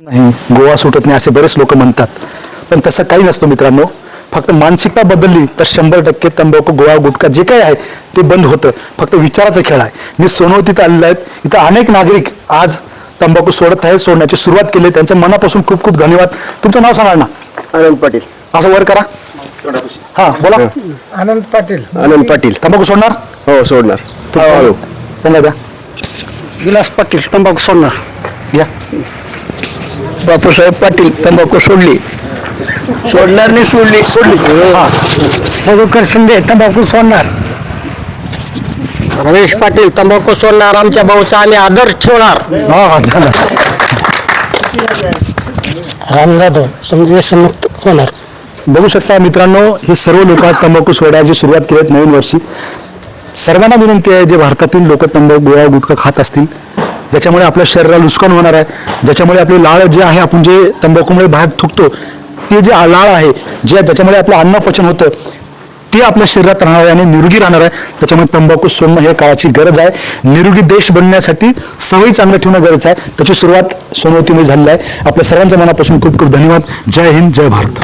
नाही. गोवा सुटत नाही असे बरेच लोक म्हणतात. पण तसं काही नसतं मित्रांनो. फक्त मानसिकता बदलली तर शंभर टक्के तंबाखू गोवा गुटखा जे काही आहे ते बंद होतं. फक्त विचाराचा खेळ आहे. मी सोनवतीत आलेलो आहेत इथं अनेक नागरिक आज तंबाखू सोडत आहेत सोडण्याची सुरुवात केली त्यांचं मनापासून खूप खूप धन्यवाद. तुमचं नाव सांगा ना. आनंद पाटील. असं वर करा. हा बोला. आनंद पाटील. आनंद पाटील. तंबाखू सोडणार? हो सोडणार. त्यांना द्या विलास पाटील तंबाखू सोडणार. या. बापूसाहेब पाटील तंबाखू सोडली. सोडणार नाही सोडली सोडली. हा. मधुकर शिंदे तंबाखू सोडणार. रमेश पाटील तंबाखू सोडणार. आमच्या भाऊचा आम्ही आदर ठेवणार. हा हा झालं. राम जाधव व्यसनमुक्त होणार. बघू शकता मित्रांनो हे सर्व लोक आज तंबाखू सोडायची सुरुवात केली नवीन वर्षी. सर्वांना विनंती आहे जे भारतातील लोक तंबाखू गोळा गुटखा खात असतील ज्याच्यामुळे आपल्या शरीराला नुकसान होणार आहे ज्याच्यामुळे आपली लाळ जे आहे आपण जे तंबाखूमुळे बाहेर थुकतो ते जे लाळ आहे जे ज्याच्यामुळे आपलं अन्न पचन होतं ते आपल्या शरीरात राहणार आहे आणि निरोगी राहणार आहे. त्याच्यामुळे तंबाखू सोडणं हे काळाची गरज आहे. निरोगी देश बनण्यासाठी सवयी चांगलं ठेवणं गरज आहे. त्याची सुरुवात सोनवतीमुळे झालेली आहे. आपल्या सर्वांच्या मनापासून खूप खूप धन्यवाद. जय हिंद जय भारत.